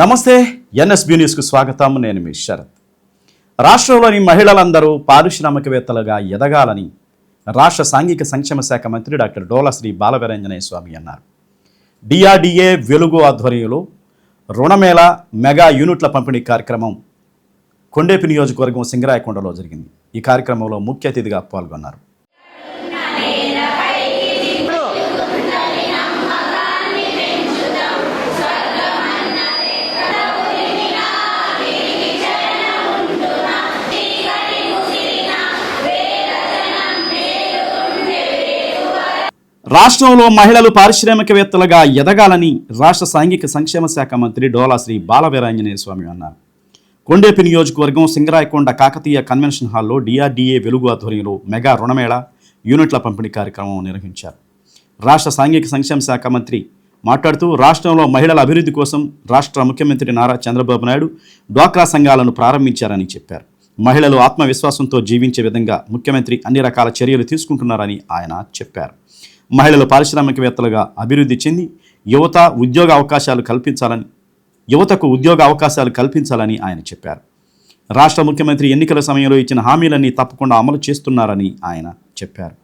నమస్తే ఎన్ఎస్బి న్యూస్కు స్వాగతం. నేను మీ శరత్. రాష్ట్రంలోని మహిళలందరూ పారిశ్రామికవేత్తలుగా ఎదగాలని రాష్ట్ర సాంఘిక సంక్షేమ శాఖ మంత్రి డాక్టర్ డోలా శ్రీ బాలవీరంజనేయ స్వామి అన్నారు. డిఆర్డిఏ వెలుగు ఆధ్వర్యంలో రుణమేళ మెగా యూనిట్ల పంపిణీ కార్యక్రమం కొండేపి నియోజకవర్గం సింగరాయకొండలో జరిగింది. ఈ కార్యక్రమంలో ముఖ్య అతిథిగా పాల్గొన్నారు. రాష్ట్రంలో మహిళలు పారిశ్రామికవేత్తలుగా ఎదగాలని రాష్ట్ర సాంఘిక సంక్షేమ శాఖ మంత్రి డోలా శ్రీ బాలవీరాంజనేయ స్వామి అన్నారు. కొండేపి నియోజకవర్గం సింగరాయకొండ కాకతీయ కన్వెన్షన్ హాల్లో డిఆర్డీఏ వెలుగు ఆధ్వర్యంలో మెగా రుణమేళ యూనిట్ల పంపిణీ కార్యక్రమం నిర్వహించారు. రాష్ట్ర సాంఘిక సంక్షేమ శాఖ మంత్రి మాట్లాడుతూ రాష్ట్రంలో మహిళల అభివృద్ధి కోసం రాష్ట్ర ముఖ్యమంత్రి నారా చంద్రబాబు నాయుడు డ్వాక్రా సంఘాలను ప్రారంభించారని చెప్పారు. మహిళలు ఆత్మవిశ్వాసంతో జీవించే విధంగా ముఖ్యమంత్రి అన్ని రకాల చర్యలు తీసుకుంటున్నారని ఆయన చెప్పారు. మహిళలు పారిశ్రామికవేత్తలుగా అభివృద్ధి చెంది యువత ఉద్యోగ అవకాశాలు కల్పించాలని యువతకు ఉద్యోగ అవకాశాలు కల్పించాలని ఆయన చెప్పారు. రాష్ట్ర ముఖ్యమంత్రి ఎన్నికల సమయంలో ఇచ్చిన హామీలన్నీ తప్పకుండా అమలు చేస్తున్నారని ఆయన చెప్పారు.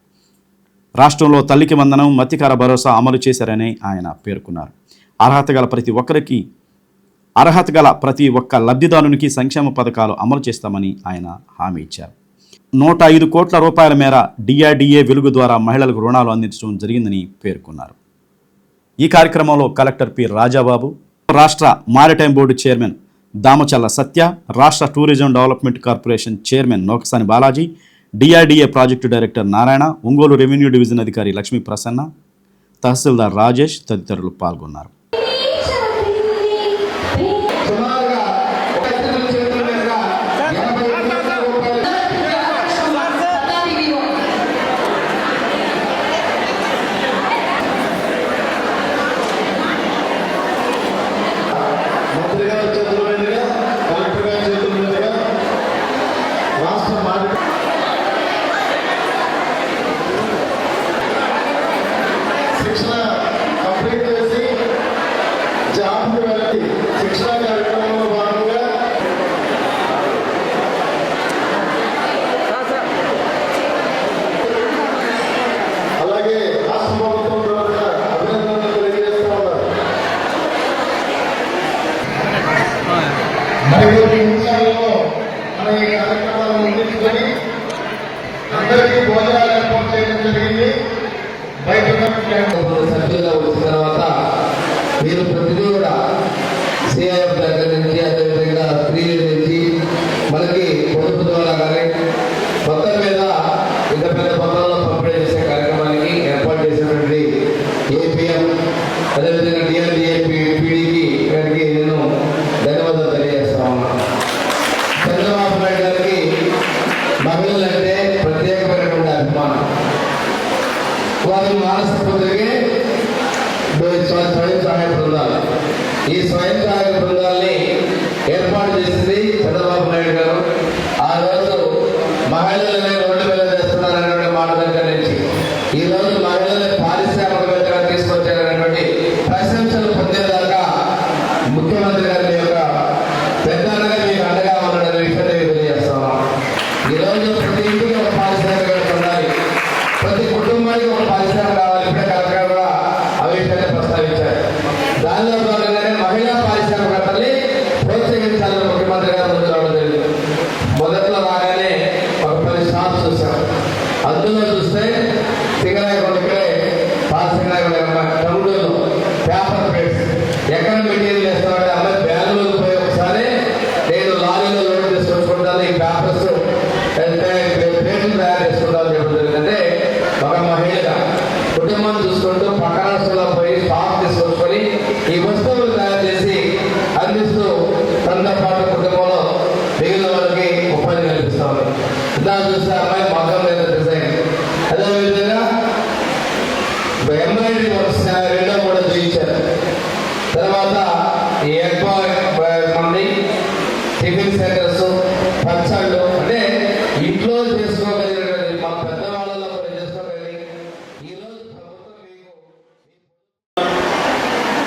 రాష్ట్రంలో తల్లికి వందనం మత్తికార భరోసా అమలు చేశారని ఆయన పేర్కొన్నారు. అర్హత గల ప్రతి ఒక్కరికి అర్హత గల ప్రతి ఒక్క లబ్ధిదారునికి సంక్షేమ పథకాలు అమలు చేస్తామని ఆయన హామీ ఇచ్చారు. నూట ఐదు కోట్ల రూపాయల మేర డిఆర్డిఏ వెలుగు ద్వారా మహిళలకు రుణాలు అందించడం జరిగిందని పేర్కొన్నారు. ఈ కార్యక్రమంలో కలెక్టర్ పి రాజాబాబు రాష్ట్ర maritime board chairman Damachalla Satya రాష్ట్ర tourism development corporation chairman Nokasani Balaji DRDA project director Narayana Ongole revenue division అధికారి లక్ష్మీ ప్రసన్న తహసీల్దార్ రాజేష్ తదితరులు పాల్గొన్నారు. మరి నిమిషాలలో మన ఈ కార్యక్రమాలను ముగించుకొని అందరికీ భోజనాలు ఏర్పాటు చేయడం జరిగింది. బయట ముఖ్యమంత్రి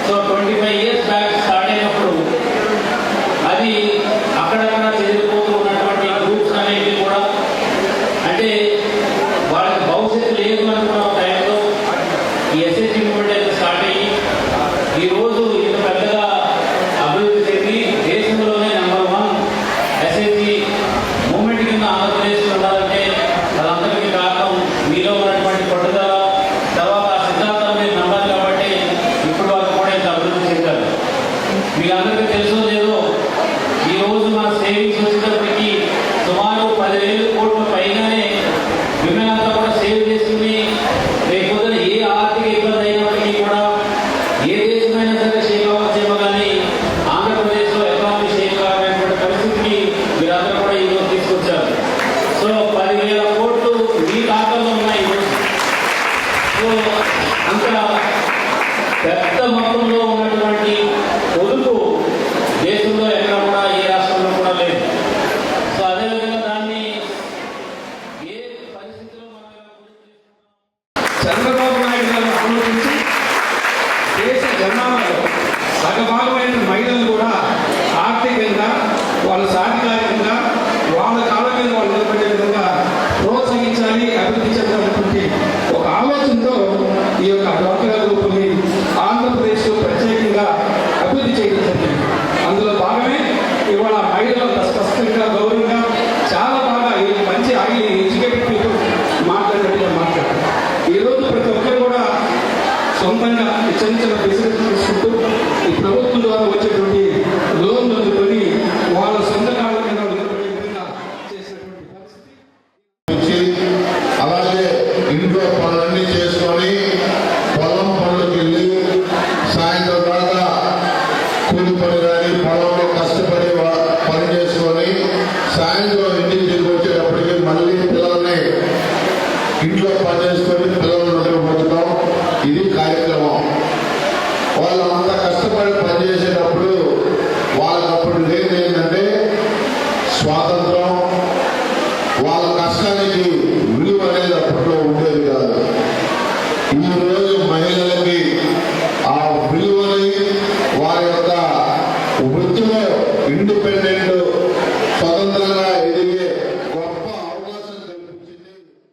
Хто ఇక్కడ పెద్ద మొత్తంలో ఉన్నటువంటి పొదుపు దేశంలో ఎక్కడ కూడా ఏ రాష్ట్రంలో కూడా లేదు. సో అదేవిధంగా దాన్ని ఏ పరిస్థితిలో చంద్రబాబు నాయుడు గారు ఆలోచించి దేశ జనాభాలో సగభాగమైన మహిళలు కూడా సొంతంగా చిన్న చిన్న బిజినెస్ ఈ ప్రభుత్వం ద్వారా వచ్చేటువంటి లోన్లు అందుకొని వాళ్ళ సొంత అలాగే ఇంట్లో పనులన్నీ చేసుకొని పొలం పనులకు వెళ్ళి సాయంత్రం దాకా కూలి పని కానీ పొలంలో కష్టపడి పని చేసుకొని సాయంత్రం ఇంటికి వచ్చేటప్పటికి మళ్ళీ పిల్లల్ని ఇంట్లో పని చేసుకొని పిల్లలు ఇది కార్యక్రమం. వాళ్ళంతా కష్టపడి పనిచేసేటప్పుడు వాళ్ళప్పుడు లేని